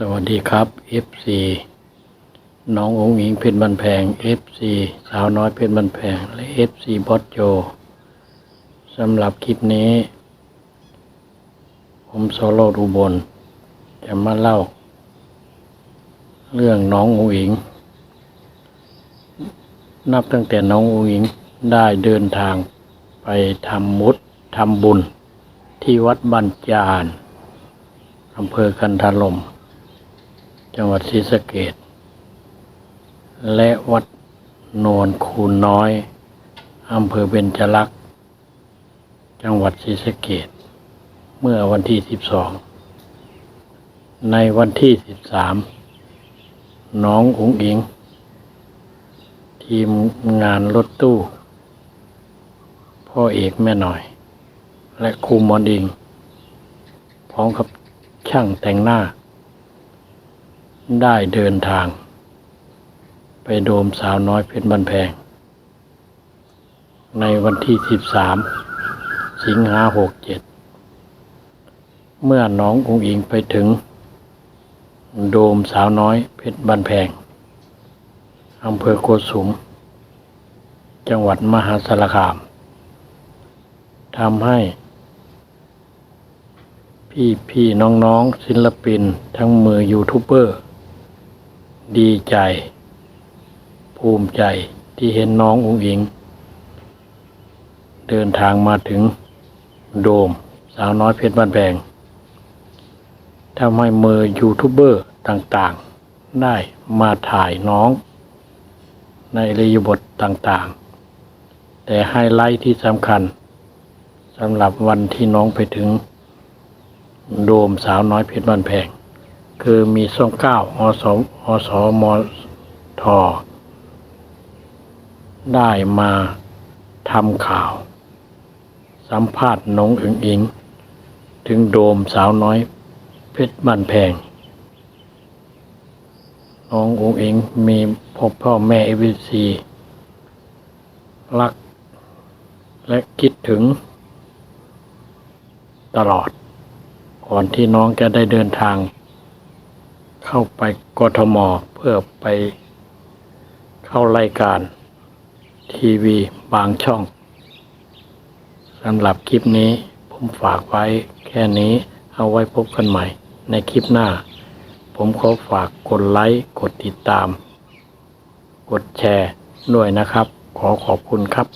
สวัสดีครับ FC น้ององค์หญิงเพชรบันแพง FC สาวน้อยเพชรบันแพง และ FC บอสโจสำหรับคลิปนี้ ผมโซโล่ดูบน จะมาเล่า เรื่องน้ององค์หญิง นับตั้งแต่น้ององค์หญิงได้เดินทางไปทำมุดทำบุญ ที่วัดบัญจานอำเภอกันทาลม จังหวัดศรีสะเกดและวัดโนนคูนน้อยอำเภอเบญจลักษณ์จังหวัดศรีสะเกดเมื่อวันที่ 12 ในวันที่ 13 น้องอุ๋งอิง ทีมงานรถตู้ พ่อเอกแม่หน่อย และครูมอนอิง พร้อมกับช่างแต่งหน้า ได้เดินทาง ไปโดมสาวน้อยเพชรบันแพง ในวันที่ 13 สิงหาหกเจ็ดเมื่อน้ององอิงไปถึง โดมสาวน้อยเพชรบันแพงอำเภอโกสุม จังหวัดมหาสารคามทำให้ พี่พี่น้องน้องศิลปิน ทั้งมือยูทูบเบอร์ ดีใจ ภูมิใจที่เห็นน้ององอิง เดินทางมาถึงโดมสาวน้อยเพชรบ้านแพงทำให้มือยูทูบเบอร์ต่างๆ ได้มาถ่ายน้อง ในเรยบทต่างๆ แต่ไฮไลท์ที่สำคัญสำหรับวันที่น้องไปถึง โดมสาวน้อยเพชรบ้านแพง คือมีช่งเก้าอสอสมทได้มาทำข่าว สัมภาษณ์น้องอิงอิง ถึงโดมสาวน้อยเพชรบ้านแพง น้องอุงอิงมีพ่อพ่อแม่เอวีซีรักและคิดถึง ตลอด ก่อนที่น้องจะได้เดินทาง เข้าไปกทมเพื่อไปเข้ารายการทีวีบางช่องสำหรับคลิปนี้ผมฝากไว้แค่นี้เอาไว้พบกันใหม่ในคลิปหน้า ผมขอฝากกดไลค์กดติดตาม กดแชร์ด้วยนะครับ ขอขอบคุณครับ